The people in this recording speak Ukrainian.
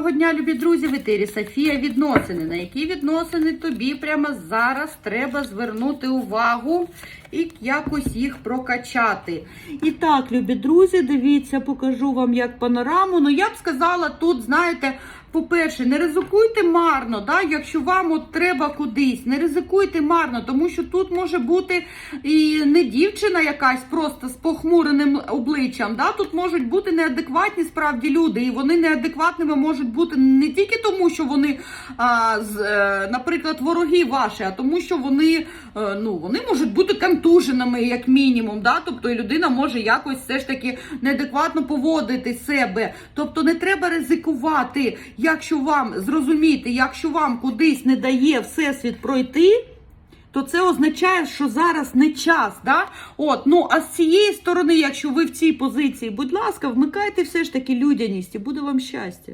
Доброго дня, любі друзі, в етері Софія відносини. На які відносини тобі прямо зараз треба звернути увагу і якось їх прокачати. І так, любі друзі, дивіться, покажу вам як панораму. Ну, я б сказала, тут, знаєте, по-перше, не ризикуйте марно, да, якщо вам от треба кудись, не ризикуйте марно, тому що тут може бути і не дівчина якась просто з похмуреним обличчям. Да, тут можуть бути неадекватні справді люди, і вони неадекватними можуть бути не тільки тому, що вони, а, з, е, наприклад, вороги ваші, а тому, що вони, е, ну, вони можуть бути контуженими, як мінімум. Да? Тобто і людина може якось все ж таки неадекватно поводити себе. Тобто не треба ризикувати, якщо вам зрозуміти, якщо вам кудись не дає всесвіт пройти. То це означає, що зараз не час, да? От, ну а з цієї сторони, якщо ви в цій позиції, будь ласка, вмикайте все ж таки людяність і буде вам щастя.